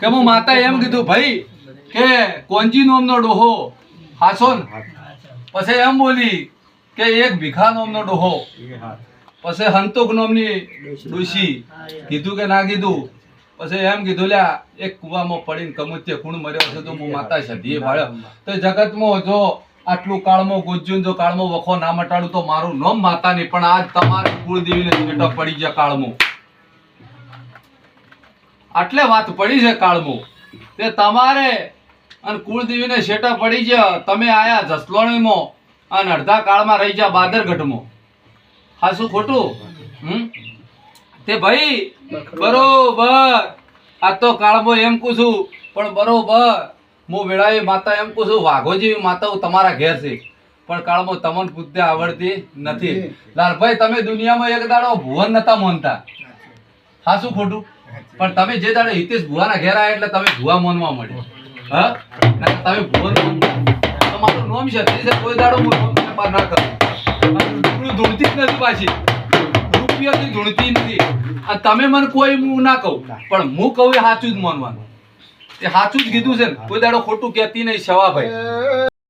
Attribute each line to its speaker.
Speaker 1: કે હું માતા એમ કીધું, ભાઈ, કે કોંજી નોમનો ડોહો. હાસો પછી એમ બોલી કે એક ભીખા નોમનો ડોહો. પછી હંતુક નોમની ડોશી. કીધું કે ના કીધું. પછી એમ કીધું, લ્યા, એક કુવામાં પડીને કમુત્ય કુણ મર્યો છે તો હું માતા સધીએ ભાળ્યો. તો જગતમાં જો આટલું કાળમાં ગુજ્જુન જો કાળમાં વખો ના મટાડું તો મારું નામ માતા નહીં પણ આજ તમારી કુળદેવીને છેટો પડી ગયા કાળમાં. આટલે વાત પડી છે કાળમાં. તે તમારે અને કુળદેવીને શેટા પડી ગયા તમે આયા જસલોણીમાં અને અડધા કાળમાં રહી ગયા બાદરગઢમાં. હા શું ખોટું? હમ? તે ભાઈ બરોબર. આ તો કાળમો એમ પૂછું પણ બરોબર. હું વેળાવી માતા એમ પૂછું વાઘોજી જેવી માતાઓ તમારા ઘેર છે. પણ કાળમો તમને પૂછતે આવડતી નથી. લાલભાઈ તમે દુનિયામાં એક દાડો ભુવન નતા માનતા. હા શું ખોટું? પણ તમે જે દાડે હિતેશ ભુવાના ઘેર આવ્યા એટલે તમે ભુવા માનવા મળે હા? તમે ભુવન માનતા તમારું નોમ છે તે કોઈ દાડો હું વેપાર ના કરું. ધૂણતી જ નથી પાછી. રૂપિયાથી ધૂણતી નથી. અને તમે મને કોઈ હું ના કહું. પણ હું કહું એ સાચું જ માનવાનું. એ સાચું જ કીધું છે ને. કોઈ દાડો ખોટું કહેતી નહીં, શવાભાઈ.